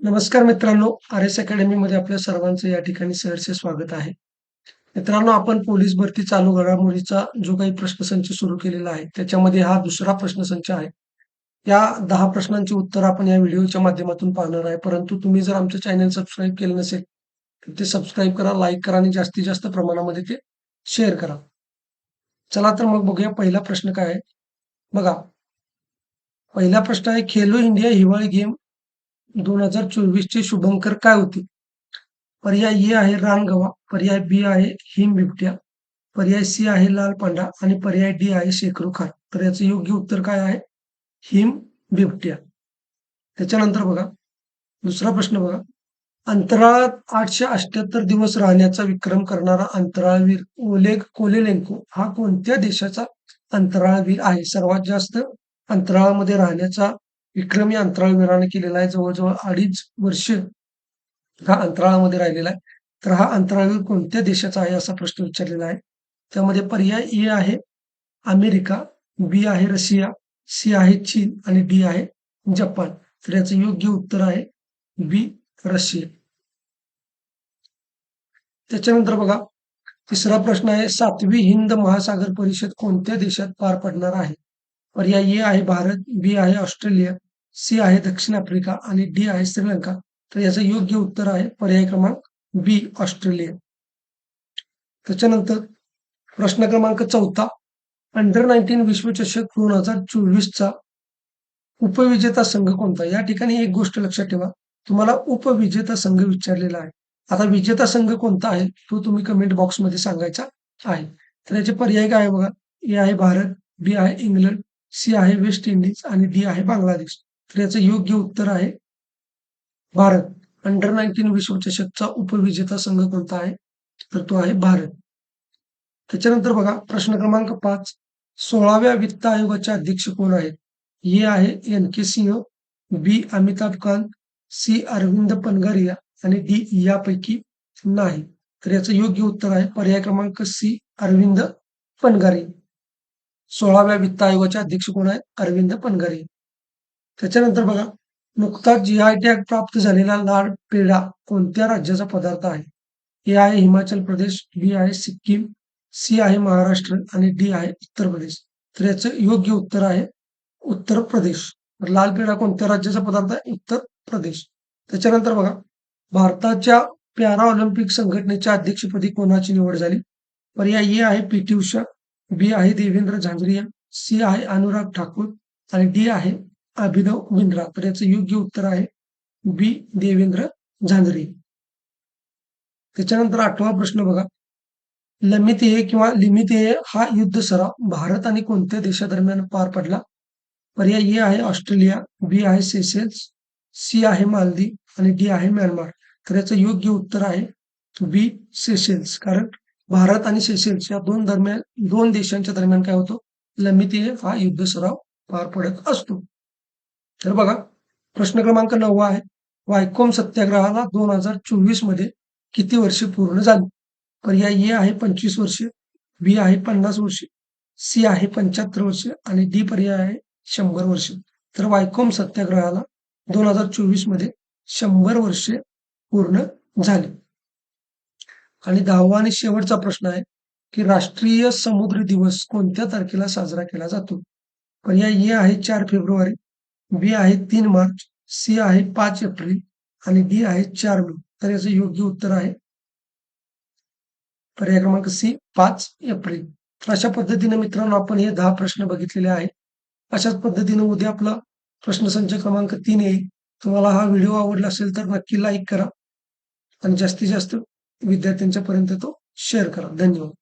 नमस्कार मित्रांनो R S अकॅडमीमध्ये आपल्या सर्वांचं या ठिकाणी सहर्ष स्वागत आहे. मित्रांनो आपण पोलीस भरती चालू घडामोडीचा जो काही प्रश्नसंच सुरू केलेला आहे त्याच्यामध्ये हा दुसरा प्रश्नसंच आहे. या दहा प्रश्नांची उत्तर आपण या व्हिडिओच्या माध्यमातून पाहणार आहे. परंतु तुम्ही जर आमचं चॅनल सबस्क्राईब केलं नसेल तर ते सबस्क्राईब करा लाईक करा आणि जास्तीत जास्त प्रमाणामध्ये ते शेअर करा. चला तर मग बघूया पहिला प्रश्न काय आहे. बघा पहिला प्रश्न आहे खेलो इंडिया हिवाळी गेम दोन हजार चोवीस चे शुभंकर काय होते? पर्याय ए आहे रानगवा पर्याय बी आहे हिम बिबट्या पर्याय सी आहे लाल पांडा आणि पर्याय डी आहे शेखरू खान तर याचं योग्य उत्तर काय आहे? हिम बिबट्या. त्याच्यानंतर बघा दुसरा प्रश्न बघा. अंतराळात आठशे अठ्याहत्तर दिवस राहण्याचा विक्रम करणारा अंतराळवीर ओलेग कोलेलेंको हा कोणत्या देशाचा अंतराळवीर आहे? सर्वात जास्त अंतराळामध्ये राहण्याचा विक्रमी अंतराळवीराने केलेला आहे जवळजवळ अडीच वर्ष हा अंतराळामध्ये राहिलेला आहे. तर हा अंतराळवीर कोणत्या देशाचा आहे असा प्रश्न विचारलेला आहे. त्यामध्ये पर्याय ए आहे अमेरिका बी आहे रशिया सी आहे चीन आणि डी आहे जपान. तर याचं योग्य उत्तर आहे बी रशिया. त्याच्यानंतर बघा तिसरा प्रश्न आहे सातवी हिंद महासागर परिषद कोणत्या देशात पार पडणार आहे? पर्याय ए आहे भारत बी आहे ऑस्ट्रेलिया सी आहे दक्षिण आफ्रिका आणि डी आहे श्रीलंका. तर याचं योग्य उत्तर आहे पर्याय क्रमांक बी ऑस्ट्रेलिया. त्याच्यानंतर प्रश्न क्रमांक चौथा अंडर नाईन्टीन विश्वचषक दोन हजार चोवीसचा उपविजेता संघ कोणता? या ठिकाणी एक गोष्ट लक्षात ठेवा. तुम्हाला उपविजेता संघ विचारलेला आहे. आता विजेता संघ कोणता आहे? तो तुम्ही कमेंट बॉक्समध्ये सांगायचा आहे. तर याचे पर्याय काय आहे बघा? ए आहे भारत बी आहे इंग्लंड सी आहे वेस्ट इंडिज आणि डी आहे बांगलादेश. तर याचं योग्य उत्तर आहे भारत. अंडर नाईन्टीन विश्वचषकचा उपविजेता संघ कोणता आहे? तर तो आहे भारत. त्याच्यानंतर बघा प्रश्न क्रमांक पाच. सोळाव्या वित्त आयोगाचे अध्यक्ष कोण आहेत? ए आहे N K Singh B Amitabh Kant C Arvind Panagariya आणि डी यापैकी नाही. तर याचं योग्य उत्तर आहे पर्याय क्रमांक सी अरविंद पनगारी सोळाव्या वित्त आयोगाचे अध्यक्ष कोण आहे अरविंद पनगरे त्याच्यानंतर बघा नुकताच जी आय टॅग प्राप्त झालेला लाल पेढा कोणत्या राज्याचा पदार्थ आहे? ए आहे हिमाचल प्रदेश बी आहे सिक्कीम सी आहे महाराष्ट्र आणि डी आहे उत्तर प्रदेश. तर याचं योग्य उत्तर आहे उत्तर प्रदेश. लाल पेढा कोणत्या राज्याचा पदार्थ आहे? उत्तर प्रदेश. त्याच्यानंतर बघा भारताच्या पॅरा ऑलिम्पिक संघटनेच्या अध्यक्षपदी कोणाची निवड झाली? पर्याय ए आहे पी टी उषा बी आहे देवेंद्र झांजरिया सी आहे अनुराग ठाकूर आणि डी आहे अभिनव बिंद्रा तर याचं योग्य उत्तर आहे बी देवेंद्र झांझरे त्याच्यानंतर आठवा प्रश्न बघा. लमितेय किंवा लिमितेय हा युद्ध सराव भारत आणि कोणत्या देशादरम्यान पार पडला? पर्याय ए आहे ऑस्ट्रेलिया बी आहे सेसेल्स सी आहे मालदीव आणि डी आहे म्यानमार. तर याचं योग्य उत्तर आहे बी सेसेल्स कारण भारत आणि सेशेल्स या दोन दरम्यान दोन देशांच्या दरम्यान काय होतो? लमिती हा युद्ध सराव पार पडत असतो. तर बघा प्रश्न क्रमांक नववा आहे. वायकोम सत्याग्रहाला दोन हजार चोवीसमध्ये किती वर्षे पूर्ण झाली? पर्याय ए आहे पंचवीस वर्ष बी आहे पन्नास वर्ष सी आहे पंच्याहत्तर वर्ष आणि डी पर्याय आहे शंभर वर्ष. तर वायकोम सत्याग्रहाला दोन हजार चोवीसमध्ये शंभर वर्षे पूर्ण झाली. आणि दहावा आणि शेवटचा प्रश्न आहे की राष्ट्रीय समुद्र दिवस कोणत्या तारखेला साजरा केला जातो? पर्याय ए आहे चार फेब्रुवारी बी आहे तीन मार्च सी आहे पाच एप्रिल आणि डी आहे चार मे. तर याचं योग्य उत्तर आहे. पर्याय क्रमांक सी पाच एप्रिल. तर अशा पद्धतीने मित्रांनो आपण हे दहा प्रश्न बघितलेले आहेत. अशाच पद्धतीने उद्या आपला प्रश्नसंच क्रमांक तीन येईल. तुम्हाला हा व्हिडिओ आवडला असेल तर नक्की लाईक करा. आणि जास्तीत जास्त विद्यार्थ्यांच्या पर्यंत तो शेअर करा. धन्यवाद.